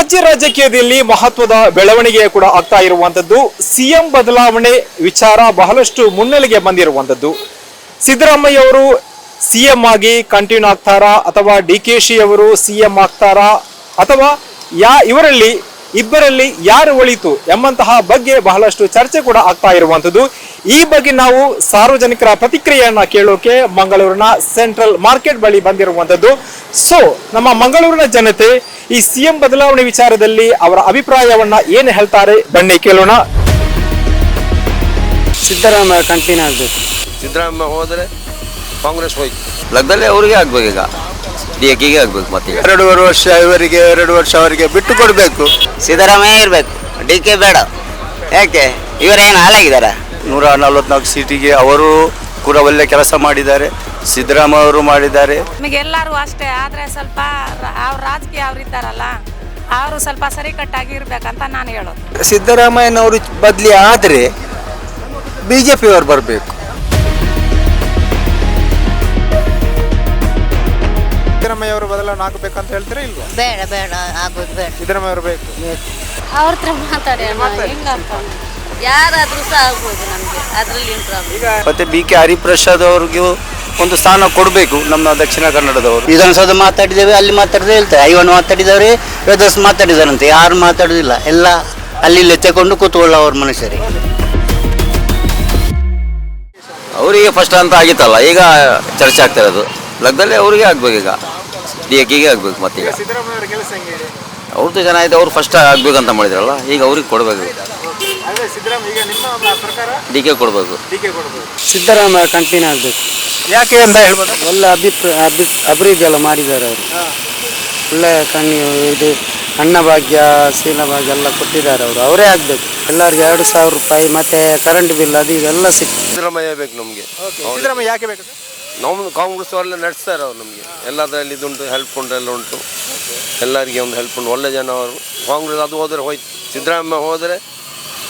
ರಾಜ್ಯ ರಾಜಕೀಯದಲ್ಲಿ ಮಹತ್ವದ ಬೆಳವಣಿಗೆ ಕೂಡ ಆಗ್ತಾ ಇರುವಂತದ್ದು. ಸಿಎಂ ಬದಲಾವಣೆ ವಿಚಾರ ಬಹಳಷ್ಟು ಮುನ್ನೆಲೆಗೆ ಬಂದಿರುವಂತದ್ದು. ಸಿದ್ದರಾಮಯ್ಯ ಅವರು ಸಿಎಂ ಆಗಿ ಕಂಟಿನ್ಯೂ ಆಗ್ತಾರಾ ಅಥವಾ ಡಿ ಕೆ ಶಿ ಅವರು ಸಿಎಂ ಆಗ್ತಾರಾ ಅಥವಾ ಯಾ ಇವರಲ್ಲಿ, ಇಬ್ಬರಲ್ಲಿ ಯಾರು ಒಳಿತು ಎಂಬಂತಹ ಬಗ್ಗೆ ಬಹಳಷ್ಟು ಚರ್ಚೆ ಕೂಡ ಆಗ್ತಾ ಇರುವಂತದ್ದು. ಈ ಬಗ್ಗೆ ನಾವು ಸಾರ್ವಜನಿಕರ ಪ್ರತಿಕ್ರಿಯೆಯನ್ನ ಕೇಳೋಕೆ ಮಂಗಳೂರಿನ ಸೆಂಟ್ರಲ್ ಮಾರ್ಕೆಟ್ ಬಳಿ ಬಂದಿರುವಂತದ್ದು ಸೊ ನಮ್ಮ ಮಂಗಳೂರಿನ ಜನತೆ ಈ ಸಿಎಂ ಬದಲಾವಣೆ ವಿಚಾರದಲ್ಲಿ ಅವರ ಅಭಿಪ್ರಾಯವನ್ನ ಏನು ಹೇಳ್ತಾರೆ ಬನ್ನಿ ಕೇಳೋಣ. ಸಿದ್ದರಾಮಯ್ಯ ಕಂಟಿನ್ಯೂ ಆಗಬೇಕು. ಸಿದ್ದರಾಮಯ್ಯ ಹೋದರೆ ಕಾಂಗ್ರೆಸ್ ಹೋಯ್ತು. ಲಗ್ನದಲ್ಲಿ ಅವರಿಗೆ ಆಗ್ಬೇಕು ಈಗ. ಡಿ ಆಗ್ಬೇಕು ಮತ್ತೆ ಎರಡೂವರೆ ವರ್ಷ ಇವರಿಗೆ ಎರಡು ವರ್ಷ ಅವರಿಗೆ ಬಿಟ್ಟು ಕೊಡಬೇಕು. ಸಿದ್ದರಾಮಯ್ಯ ಇರಬೇಕು. ಡಿ ಕೆ ಬೇಡ. ಯಾಕೆ? ಇವರೇನು ಹಾಳಾಗಿದ್ದಾರ? ನೂರ ನಲವತ್ನಾಲ್ಕು ಸೀಟಿಗೆ ಅವರು ಕೂಡ ಒಳ್ಳೆ ಕೆಲಸ ಮಾಡಿದ್ದಾರೆ. ಸಿದ್ದರಾಮಯ್ಯ ಅವರು ಮಾಡಿದ್ದಾರೆ. ನಮಗೆಲ್ಲರೂ ಅಷ್ಟೇ ಆದರೆ ಸ್ವಲ್ಪ ಅವ್ರ ರಾಜಕೀಯ ಅವ್ರು ಇದ್ದಾರಲ್ಲ ಅವರು ಸ್ವಲ್ಪ ಸರಿ ಕಟ್ಟಾಗಿ ಇರ್ಬೇಕಂತ ನಾನು ಹೇಳೋದು. ಸಿದ್ದರಾಮಯ್ಯನವರು ಬದಲಿ ಆದರೆ ಬಿ ಜೆ ಪಿಯವರು ಬರಬೇಕು. ಸಿದ್ದರಾಮಯ್ಯ ಅವರು ಬದಲಾವಣೆ ಆಗಬೇಕಂತ ಹೇಳ್ತೀರಾ ಇಲ್ವಾ? ಬೇಡ ಬೇಡ ಆಗೋದು ಬೇಡ. ಸಿದ್ದರಾಮಯ್ಯ ಅವರು ಬೇಕು. ಅವ್ರ ಹತ್ರ ಮಾತಾಡಿ ಯಾರಾದ್ರೂ ಸಹ ಆಗ್ಬೋದು ನಮಗೆ. ಅದರಲ್ಲಿ ಏನು ಪ್ರಾಬ್ಲಮ್ ಮತ್ತೆ ಬಿ ಕೆ ಹರಿಪ್ರಸಾದ್ ಅವ್ರಿಗೂ ಒಂದು ಸ್ಥಾನ ಕೊಡಬೇಕು ನಮ್ಮ ದಕ್ಷಿಣ ಕನ್ನಡದವರು. ವಿಧಾನಸೌಧ ಮಾತಾಡಿದ್ದೇವೆ ಅಲ್ಲಿ ಮಾತಾಡಿದ್ರೆ ಹೇಳ್ತಾರೆ. ಐವನ್ ಮಾತಾಡಿದವ್ರೆ ವೇದಸ್ ಮಾತಾಡಿದಾರಂತೆ. ಯಾರು ಮಾತಾಡೋದಿಲ್ಲ. ಎಲ್ಲ ಅಲ್ಲಿ ಇಲ್ಲಿ ತಗೊಂಡು ಕೂತ್ಕೊಳ್ಳೋ ಅವ್ರ ಮನುಷ್ಯರಿಗೆ ಅವರಿಗೆ ಫಸ್ಟ್ ಅಂತ ಆಗಿತ್ತಲ್ಲ ಈಗ ಚರ್ಚೆ ಆಗ್ತಾ ಇರೋದು. ಲಗ್ನದಲ್ಲಿ ಅವರಿಗೆ ಆಗ್ಬೇಕು ಈಗ. ಡಿ ಕೆಗೆ ಆಗ್ಬೇಕು ಮತ್ತೀಗ. ಅವ್ರದ್ದು ಜನ ಅವ್ರು ಫಸ್ಟ್ ಆಗ್ಬೇಕಂತ ಮಾಡಿದ್ರಲ್ಲ ಈಗ ಅವ್ರಿಗೆ ಕೊಡಬೇಕು. ಸಿದ್ದರಾಮಯ್ಯ ಈಗ ನಿಮ್ಮ ಪ್ರಕಾರ? ಡಿ ಕೆ ಕೊಡಬೇಕು. ಡಿ ಕೆ ಸಿದ್ದರಾಮಯ್ಯ ಕಂಟಿನ್ಯೂ ಆಗಬೇಕು. ಯಾಕೆ ಅಂತ ಹೇಳ್ಬೋದು? ಒಳ್ಳೆ ಅಭಿಪ್ರಾಯ ಅಭಿ ಅಭಿವೃದ್ಧಿ ಎಲ್ಲ ಮಾಡಿದ್ದಾರೆ ಅವರು. ಒಳ್ಳೆ ಕಣ್ಣಿ ಇದು ಅನ್ನಭಾಗ್ಯ ಭಾಗ್ಯ ಎಲ್ಲ ಕೊಟ್ಟಿದ್ದಾರೆ ಅವರು. ಅವರೇ ಆಗಬೇಕು. ಎಲ್ಲರಿಗೆ ಎರಡು ಸಾವಿರ ರೂಪಾಯಿ ಮತ್ತೆ ಕರೆಂಟ್ ಬಿಲ್ ಅದು ಇದೆಲ್ಲ ಸಿಕ್ತು ಸಿದ್ದರಾಮಯ್ಯ ಬೇಕು ನಮಗೆ. ಸಿದ್ದರಾಮಯ್ಯ ಯಾಕೆ ಬೇಕು? ಸರ್ ನಮ್ಮ ಕಾಂಗ್ರೆಸ್ ಅವರೆಲ್ಲ ನಡೆಸ್ತಾರೆ ಅವ್ರು ನಮಗೆ. ಎಲ್ಲದರಲ್ಲಿ ಇದುಂಟು ಹೆಲ್ಪ್ ಉಂಟು ಎಲ್ಲ ಉಂಟು. ಎಲ್ಲರಿಗೆ ಒಂದು ಹೆಲ್ಪ್ ಉಂಟು. ಒಳ್ಳೆ ಜನ ಅವರು. ಕಾಂಗ್ರೆಸ್ ಅದು ಹೋದರೆ ಹೋಯ್ತು. ಸಿದ್ದರಾಮಯ್ಯ ಹೋದರೆ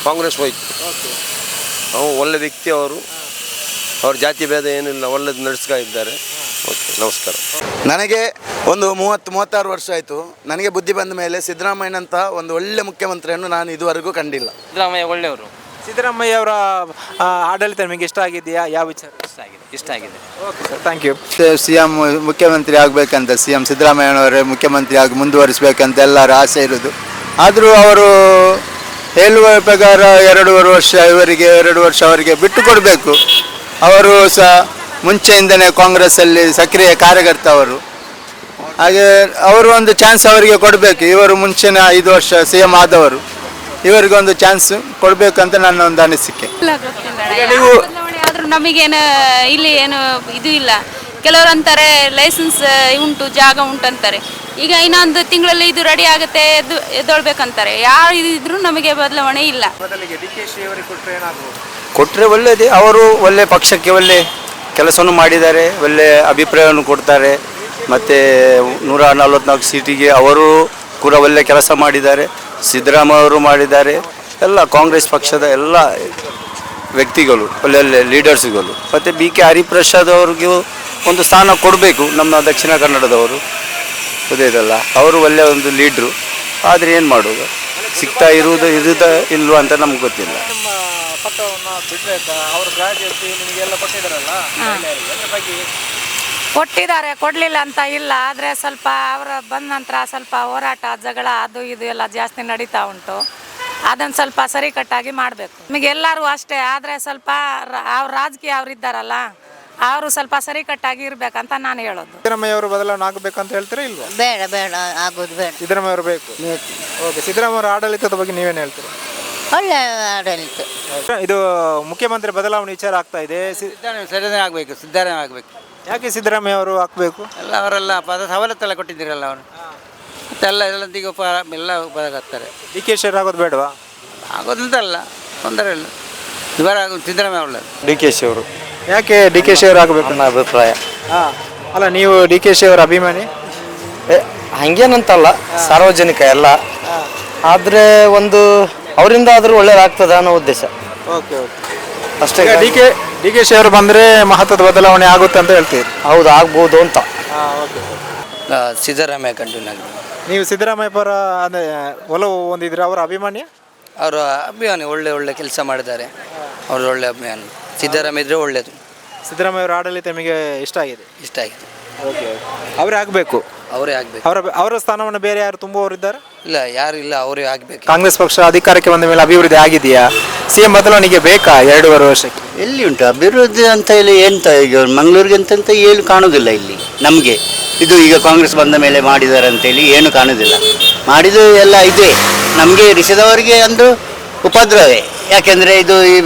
ಕಾಂಗ್ರೆಸ್ ಹೋಯ್ತು. ಅವು ಒಳ್ಳೆ ವ್ಯಕ್ತಿ ಅವರು. ಅವ್ರ ಜಾತಿ ಭೇದ ಏನಿಲ್ಲ ಒಳ್ಳೇದು ನಡೆಸ್ತಾ ಇದ್ದಾರೆ. ಓಕೆ ನಮಸ್ಕಾರ. ನನಗೆ ಒಂದು ಮೂವತ್ತು ಮೂವತ್ತಾರು ವರ್ಷ ಆಯಿತು. ನನಗೆ ಬುದ್ಧಿ ಬಂದ ಮೇಲೆ ಸಿದ್ದರಾಮಯ್ಯನಂತ ಒಂದು ಒಳ್ಳೆ ಮುಖ್ಯಮಂತ್ರಿಯನ್ನು ನಾನು ಇದುವರೆಗೂ ಕಂಡಿಲ್ಲ. ಸಿದ್ದರಾಮಯ್ಯ ಒಳ್ಳೆಯವರು. ಸಿದ್ದರಾಮಯ್ಯ ಅವರ ಆಡಳಿತ ನಿಮಗೆ ಇಷ್ಟ ಆಗಿದೆಯಾ? ಯಾವ ವಿಚಾರ? ಇಷ್ಟ ಆಗಿದೆ ಇಷ್ಟ ಆಗಿದೆ. Okay sir thank you C M ಮುಖ್ಯಮಂತ್ರಿ ಆಗಬೇಕಂತ ಸಿ ಎಂ ಸಿದ್ದರಾಮಯ್ಯನವರೇ ಮುಖ್ಯಮಂತ್ರಿ ಆಗಿ ಮುಂದುವರಿಸಬೇಕಂತ ಎಲ್ಲರ ಆಸೆ ಇರೋದು ಆದರೂ ಅವರು ಹೇಳುವ ಪ್ರಕಾರ ಎರಡೂವರೆ ವರ್ಷ ಇವರಿಗೆ, ಎರಡು ವರ್ಷ ಅವರಿಗೆ ಬಿಟ್ಟು ಕೊಡಬೇಕು ಅವರು ಸಹ ಮುಂಚೆಯಿಂದನೇ ಕಾಂಗ್ರೆಸ್ಸಲ್ಲಿ ಸಕ್ರಿಯ ಕಾರ್ಯಕರ್ತ ಅವರು ಹಾಗೆ ಅವರು ಒಂದು ಚಾನ್ಸ್ ಅವರಿಗೆ ಕೊಡಬೇಕು. ಇವರು ಮುಂಚಿನ ಐದು ವರ್ಷ ಸಿ ಎಂ ಆದವರು. ಇವರಿಗೆ ಒಂದು ಚಾನ್ಸ್ ಕೊಡಬೇಕಂತ ನನ್ನ ಒಂದು ಅನಿಸಿಕೆ. ನೀವು ನಮಗೇನು, ಇಲ್ಲಿ ಏನು ಇದು ಇಲ್ಲ. ಕೆಲವರು ಅಂತಾರೆ ಲೈಸೆನ್ಸ್ ಉಂಟು ಜಾಗ ಉಂಟು ಅಂತಾರೆ. ಈಗ ಇನ್ನೊಂದು ತಿಂಗಳಲ್ಲಿ ಇದು ರೆಡಿ ಆಗುತ್ತೆ ಎದ್ದು ಎದ್ದೊಳ್ಬೇಕಂತಾರೆ. ಯಾರು ಇದ್ರು ನಮಗೆ ಬದಲಾವಣೆ ಇಲ್ಲ. ಬದಲಿಗೆ ಡಿ ಕೆ ಶಿ ಅವರಿಗೆ ಕೊಟ್ಟರೆ ಏನಾಗ್ಬೋದು? ಕೊಟ್ಟರೆ ಒಳ್ಳೆಯದೇ ಅವರು ಒಳ್ಳೆ ಪಕ್ಷಕ್ಕೆ ಒಳ್ಳೆ ಕೆಲಸವನ್ನು ಮಾಡಿದ್ದಾರೆ ಒಳ್ಳೆ ಅಭಿಪ್ರಾಯವನ್ನು ಕೊಡ್ತಾರೆ. ಮತ್ತು ನೂರ ನಲವತ್ನಾಲ್ಕು ಸೀಟಿಗೆ ಅವರು ಕೂಡ ಒಳ್ಳೆ ಕೆಲಸ ಮಾಡಿದ್ದಾರೆ. ಸಿದ್ದರಾಮಯ್ಯ ಅವರು ಮಾಡಿದ್ದಾರೆ. ಎಲ್ಲ ಕಾಂಗ್ರೆಸ್ ಪಕ್ಷದ ಎಲ್ಲ ವ್ಯಕ್ತಿಗಳು ಒಳ್ಳೆ ಒಳ್ಳೆ ಲೀಡರ್ಸ್ಗಳು ಮತ್ತು ಬಿ ಕೆ ಹರಿಪ್ರಸಾದ್ ಅವ್ರಿಗೂ ಒಂದು ಸ್ಥಾನ ಕೊಡಬೇಕು ನಮ್ಮ ದಕ್ಷಿಣ ಕನ್ನಡದವರು. ಗೊತ್ತಾಯ್ತಲ್ಲ ಅವರು ಒಳ್ಳೆಯ ಒಂದು ಲೀಡ್ರು. ಆದರೆ ಏನು ಮಾಡೋದು? ಸಿಗ್ತಾ ಇರುವುದು ಇರುದ ಇಲ್ವಾ ಅಂತ ನಮ್ಗೆ ಗೊತ್ತಿಲ್ಲ. ನಿಮ್ಮ ಪತ್ರವನ್ನು ಬಿಟ್ಟರೆ ಅವ್ರ ಗ್ರಾಜುಯೇಟ್ ನಿಮಗೆಲ್ಲ ಕೊಟ್ಟಿದ್ದಾರಲ್ಲ? ಮಹಿಳೆಯರಿಗೆ. ಅದ್ರ ಬಗ್ಗೆ ಕೊಟ್ಟಿದ್ದಾರೆ ಕೊಡಲಿಲ್ಲ ಅಂತ ಇಲ್ಲ. ಆದರೆ ಸ್ವಲ್ಪ ಅವರ ಬಂದ ನಂತರ ಸ್ವಲ್ಪ ಹೋರಾಟ ಜಗಳ ಅದು ಇದು ಎಲ್ಲ ಜಾಸ್ತಿ ನಡೀತಾ ಉಂಟು. ಅದನ್ನು ಸ್ವಲ್ಪ ಸರಿಕಟ್ಟಾಗಿ ಮಾಡಬೇಕು. ನಮಗೆಲ್ಲರೂ ಅಷ್ಟೇ. ಆದರೆ ಸ್ವಲ್ಪ ರ- ಅವ್ರ ರಾಜಕೀಯ ಅವ್ರು ಇದ್ದಾರಲ್ಲ ಅವರು ಸ್ವಲ್ಪ ಸರಿ ಕಟ್ಟಾಗಿ ಇರ್ಬೇಕಂತ ನಾನು ಹೇಳೋದು. ಸಿದ್ದರಾಮಯ್ಯವರು ಬದಲಾವಣೆ ಆಗಬೇಕಂತ ಹೇಳ್ತೀರಾ ಇಲ್ವಾ? ಬೇಡ ಬೇಡ ಆಗೋದು ಬೇಡ. ಸಿದ್ದರಾಮಯ್ಯವರು ಬೇಕು. ಓಕೆ ಸಿದ್ದರಾಮಯ್ಯವರ ಆಡಳಿತದ ಬಗ್ಗೆ ನೀವೇನು ಹೇಳ್ತೀರಾ? ಒಳ್ಳೆ ಆಡಳಿತ. ಇದು ಮುಖ್ಯಮಂತ್ರಿ ಬದಲಾವಣೆ ವಿಚಾರ ಆಗ್ತಾ ಇದೆ. ಸಿ- ಸಿದ್ದರಾಮಯ್ಯ ಆಗಬೇಕು ಸಿದ್ದರಾಮಯ್ಯ ಆಗಬೇಕು. ಯಾಕೆ ಸಿದ್ದರಾಮಯ್ಯ ಅವರು ಆಗಬೇಕು? ಎಲ್ಲ ಅವರೆಲ್ಲ ಪದ ಸವಲತ್ತೆಲ್ಲ ಕೊಟ್ಟಿದ್ದೀರಲ್ಲ ಅವರು. ಮತ್ತೆಲ್ಲ ಎಲ್ಲದಿಗೂ ಉಪ ಎಲ್ಲ ಬದಲಾಗ್ತಾರೆ ಡಿ ಕೆ ಶಿವರ್ ಆಗೋದು ಬೇಡವಾ? ಆಗೋದಂತಲ್ಲ ತೊಂದರೆ ಇಲ್ಲ. ಇವರ ಸಿದ್ದರಾಮಯ್ಯ ಒಳ್ಳೆಯದು ಡಿ ಕೆ ಶಿ ಅವರು ಯಾಕೆ ಡಿ ಕೆ ಶಿ ಅವರು ಆಗಬೇಕು? ನನ್ನ ಅಭಿಪ್ರಾಯ. ಹಾಂ. ಅಲ್ಲ ನೀವು ಡಿ ಕೆ ಶಿ ಅವರ ಅಭಿಮಾನಿ ಹಂಗೇನಂತಲ್ಲ ಸಾರ್ವಜನಿಕ ಎಲ್ಲ. ಆದರೆ ಒಂದು ಅವರಿಂದ ಆದರೂ ಒಳ್ಳೇದಾಗ್ತದ ಅನ್ನೋ ಉದ್ದೇಶ. Okay okay. ಅಷ್ಟೇ D K D K she ಅವರು ಬಂದರೆ ಮಹತ್ವದ ಬದಲಾವಣೆ ಆಗುತ್ತೆ ಅಂತ ಹೇಳ್ತೀವಿ ಹೌದು ಆಗ್ಬೋದು ಅಂತ. ಹಾಂ ಓಕೆ. ಸಿದ್ದರಾಮಯ್ಯ ಕಂಟಿನ್ಯೂ ಆಗಿದೆ ನೀವು ಸಿದ್ದರಾಮಯ್ಯ ಪರ ಅಂದರೆ ಒಲವು ಹೊಂದಿದ್ರೆ ಅವರ ಅಭಿಮಾನಿ? ಅವರು ಅಭಿಮಾನಿ ಒಳ್ಳೆ ಒಳ್ಳೆ ಕೆಲಸ ಮಾಡಿದ್ದಾರೆ. ಅವರು ಒಳ್ಳೆ ಅಭಿಮಾನಿ. ಸಿದ್ದರಾಮಯ್ಯ ಇದ್ರೆ ಒಳ್ಳೆಯದು ಸಿದ್ದರಾಮಯ್ಯ ಅವರ ಆಡಳಿತ ನಿಮಗೆ ಇಷ್ಟ ಆಗಿದೆ? ಇಷ್ಟ ಆಗಿದೆ. ಓಕೆ ಅವರೇ ಆಗಬೇಕು? ಅವರೇ ಆಗಬೇಕು. ಅವರ ಅವರ ಸ್ಥಾನವನ್ನು ಬೇರೆ ಯಾರು ತುಂಬುವವರಿದ್ದಾರೆ ಇಲ್ಲ ಯಾರು ಇಲ್ಲ ಅವರೇ ಆಗಬೇಕು. ಕಾಂಗ್ರೆಸ್ ಪಕ್ಷ ಅಧಿಕಾರಕ್ಕೆ ಬಂದ ಮೇಲೆ ಅಭಿವೃದ್ಧಿ ಆಗಿದೆಯಾ? ಸಿ ಎಂ ಬದಲಾವಣೆಗೆ ಬೇಕಾ ಎರಡೂವರೆ ವರ್ಷಕ್ಕೆ? ಎಲ್ಲಿ ಉಂಟು? ಅಭಿವೃದ್ಧಿ ಅಂತ ಹೇಳಿ ಎಂತ? ಈಗ ಮಂಗಳೂರಿಗೆ ಅಂತಂತ ಏನು ಕಾಣುವುದಿಲ್ಲ ಇಲ್ಲಿ ನಮಗೆ. ಇದು ಈಗ ಕಾಂಗ್ರೆಸ್ ಬಂದ ಮೇಲೆ ಮಾಡಿದ್ದಾರೆ ಅಂತೇಳಿ ಏನು ಕಾಣುವುದಿಲ್ಲ ಮಾಡಿದ್ದು ಎಲ್ಲ ಇದೆ. ನಮಗೆ ರಿಷದವರಿಗೆ ಒಂದು ಉಪದ್ರವೇ. ಯಾಕೆಂದರೆ ಇದು ಈ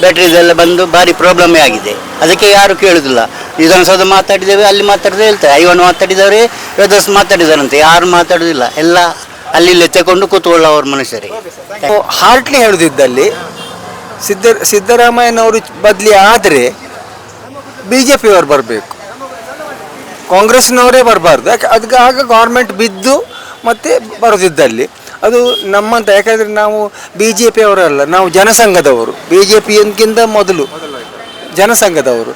ಬ್ಯಾಟ್ರಿದು ಎಲ್ಲ ಬಂದು ಭಾರಿ ಪ್ರಾಬ್ಲಮ್ಮೇ ಆಗಿದೆ. ಅದಕ್ಕೆ ಯಾರು ಕೇಳುದಿಲ್ಲ. ವಿಧಾನಸೌಧ ಮಾತಾಡಿದ್ದೇವೆ, ಅಲ್ಲಿ ಮಾತಾಡಿದ್ರೆ ಹೇಳ್ತಾರೆ. ಐವನ್ ಮಾತಾಡಿದವರೇ ವೇದಸ್ ಮಾತಾಡಿದಾರಂತೆ. ಯಾರು ಮಾತಾಡೋದಿಲ್ಲ. ಎಲ್ಲ ಅಲ್ಲಿ ಇಲ್ಲಿ ತಗೊಂಡು ಅವ್ರ ಮನುಷ್ಯರೇ. ಹಾರ್ಟ್ಲಿ ಹೇಳುದಿದ್ದಲ್ಲಿ ಸಿದ್ದ ಸಿದ್ದರಾಮಯ್ಯನವರು ಬದಲಿ ಆದರೆ ಬಿ ಜೆ ಬರಬೇಕು. ಕಾಂಗ್ರೆಸ್ನವರೇ ಬರಬಾರ್ದು. ಯಾಕೆ ಅದಕ್ಕೆ ಆಗ ಗೌರ್ಮೆಂಟ್ ಬಿದ್ದು ಮತ್ತೆ ಬರೋದಿದ್ದಲ್ಲಿ. ಅದು ನಮ್ಮಂತ, ಯಾಕಂದರೆ ನಾವು ಬಿ ಜೆ ಪಿಯವರಲ್ಲ ನಾವು ಜನಸಂಘದವರು. ಬಿ ಜೆ ಪಿಯನ್ಕಿಂತ ಮೊದಲು ಜನಸಂಘದವರು.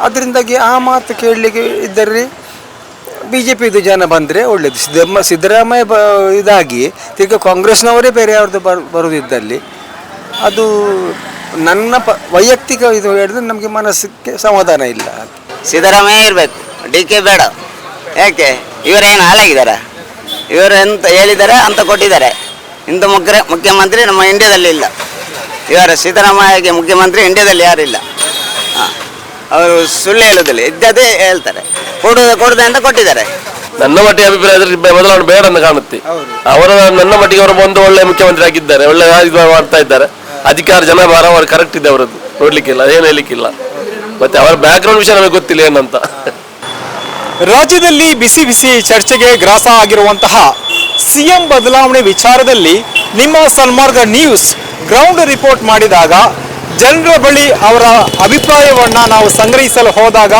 ಅದರಿಂದಾಗಿ ಆ ಮಾತು ಕೇಳಲಿಕ್ಕೆ ಇದ್ದರೆ ಬಿ ಜೆ ಪಿದು ಜನ ಬಂದರೆ ಒಳ್ಳೆಯದು ಸಿದ್ದಮ್ಮ, ಸಿದ್ದರಾಮಯ್ಯ ಬ, ಇದಾಗಿ, ತಿರ್ಗಿ ಕಾಂಗ್ರೆಸ್ನವರೇ ಬೇರೆ ಯಾರ್ದು ಬರ್ ಬರೋದಿದ್ದಲ್ಲಿ, ಅದು ನನ್ನ ಪ, ವೈಯಕ್ತಿಕ ಇದು ಹೇಳಿದ್ರೆ ನಮಗೆ ಮನಸ್ಸಿಗೆ ಸಮಾಧಾನ ಇಲ್ಲ. ಸಿದ್ದರಾಮಯ್ಯ ಇರಬೇಕು. ಡಿ ಕೆ ಬೇಡ. ಯಾಕೆ? ಇವರೇನು ಹಾಳಾಗಿದ್ದಾರ? ಇವರು ಎಂತ ಹೇಳಿದ್ದಾರೆ ಅಂತ ಕೊಟ್ಟಿದ್ದಾರೆ. ಇಂದು ಮುಖ್ಯ ಮುಖ್ಯಮಂತ್ರಿ ನಮ್ಮ ಇಂಡಿಯಾದಲ್ಲಿ ಇಲ್ಲ. ಇವರ ಸಿದ್ದರಾಮಯ್ಯಗೆ ಮುಖ್ಯಮಂತ್ರಿ ಇಂಡಿಯಾದಲ್ಲಿ ಯಾರಿಲ್ಲ ಇಲ್ಲ. ಅವರು ಸುಳ್ಳು ಹೇಳೋದಿಲ್ಲ. ಇದ್ದದೇ ಹೇಳ್ತಾರೆ. ಕೊಡುದ ಕೊಡದೆ ಅಂತ ಕೊಟ್ಟಿದ್ದಾರೆ. ನನ್ನ ಮಟ್ಟಿಗೆ ಅಭಿಪ್ರಾಯ ಬದಲಾವಣೆ ಬೇಡ ಅಂತ ಕಾಣುತ್ತೆ. ಅವರ ನನ್ನ ಮಟ್ಟಿಗೆ ಅವರು ಒಂದು ಒಳ್ಳೆ ಮುಖ್ಯಮಂತ್ರಿ ಆಗಿದ್ದಾರೆ. ಒಳ್ಳೆ ಇದು ಮಾಡ್ತಾ ಇದ್ದಾರೆ. ಅಧಿಕಾರ ಜನ ಭಾರ ಅವರು ಕರೆಕ್ಟ್ ಇದೆ ಅವರದ್ದು. ನೋಡ್ಲಿಕ್ಕಿಲ್ಲ ಏನು ಹೇಳಲಿಕ್ಕಿಲ್ಲ. ಮತ್ತೆ ಅವರ ಬ್ಯಾಕ್ಗ್ರೌಂಡ್ ವಿಷಯ ನಮಗೆ ಗೊತ್ತಿಲ್ಲ ಏನಂತ. ರಾಜ್ಯದಲ್ಲಿ ಬಿಸಿ ಬಿಸಿ ಚರ್ಚೆಗೆ ಗ್ರಾಸ ಆಗಿರುವಂತಹ ಸಿಎಂ ಬದಲಾವಣೆ ವಿಚಾರದಲ್ಲಿ ನಿಮ್ಮ ಸನ್ಮಾರ್ಗ ನ್ಯೂಸ್ ಗ್ರೌಂಡ್ ರಿಪೋರ್ಟ್ ಮಾಡಿದಾಗ ಜನರ ಬಳಿ ಅವರ ಅಭಿಪ್ರಾಯವನ್ನು ನಾವು ಸಂಗ್ರಹಿಸಲು ಹೋದಾಗ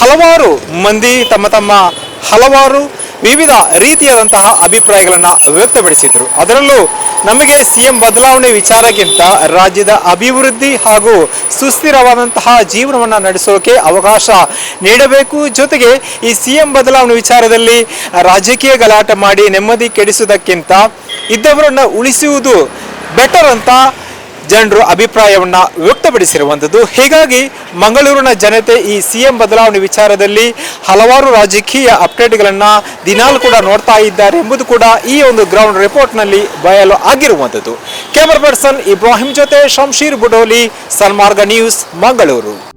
ಹಲವಾರು ಮಂದಿ ತಮ್ಮ ತಮ್ಮ ಹಲವಾರು ವಿವಿಧ ರೀತಿಯಾದಂತಹ ಅಭಿಪ್ರಾಯಗಳನ್ನು ವ್ಯಕ್ತಪಡಿಸಿದರು. ಅದರಲ್ಲೂ ನಮಗೆ ಸಿಎಂ ಬದಲಾವಣೆ ವಿಚಾರಕ್ಕಿಂತ ರಾಜ್ಯದ ಅಭಿವೃದ್ಧಿ ಹಾಗೂ ಸುಸ್ಥಿರವಾದಂತಹ ಜೀವನವನ್ನು ನಡೆಸೋಕೆ ಅವಕಾಶ ನೀಡಬೇಕು. ಜೊತೆಗೆ ಈ ಸಿಎಂ ಬದಲಾವಣೆ ವಿಚಾರದಲ್ಲಿ ರಾಜಕೀಯ ಗಲಾಟೆ ಮಾಡಿ ನೆಮ್ಮದಿ ಕೆಡಿಸುವುದಕ್ಕಿಂತ ಇದ್ದವರನ್ನ ಉಳಿಸುವುದು ಬೆಟರ್ ಅಂತ ಜನರು ಅಭಿಪ್ರಾಯವನ್ನ ವ್ಯಕ್ತಪಡಿಸಿರುವಂಥದ್ದು. ಹೀಗಾಗಿ ಮಂಗಳೂರಿನ ಜನತೆ ಈ ಸಿಎಂ ಬದಲಾವಣೆ ವಿಚಾರದಲ್ಲಿ ಹಲವಾರು ರಾಜಕೀಯ ಅಪ್ಡೇಟ್ಗಳನ್ನು ದಿನಾಲು ಕೂಡ ನೋಡ್ತಾ ಇದ್ದಾರೆ ಎಂಬುದು ಕೂಡ ಈ ಒಂದು ಗ್ರೌಂಡ್ ರಿಪೋರ್ಟ್ನಲ್ಲಿ ಬಯಲು ಆಗಿರುವಂಥದ್ದು. ಕ್ಯಾಮರಾ ಪರ್ಸನ್ ಇಬ್ರಾಹಿಂ ಜೊತೆ ಶಂಶೀರ್ ಬುಡೋಲಿ ಸನ್ಮಾರ್ಗ ನ್ಯೂಸ್, ಮಂಗಳೂರು.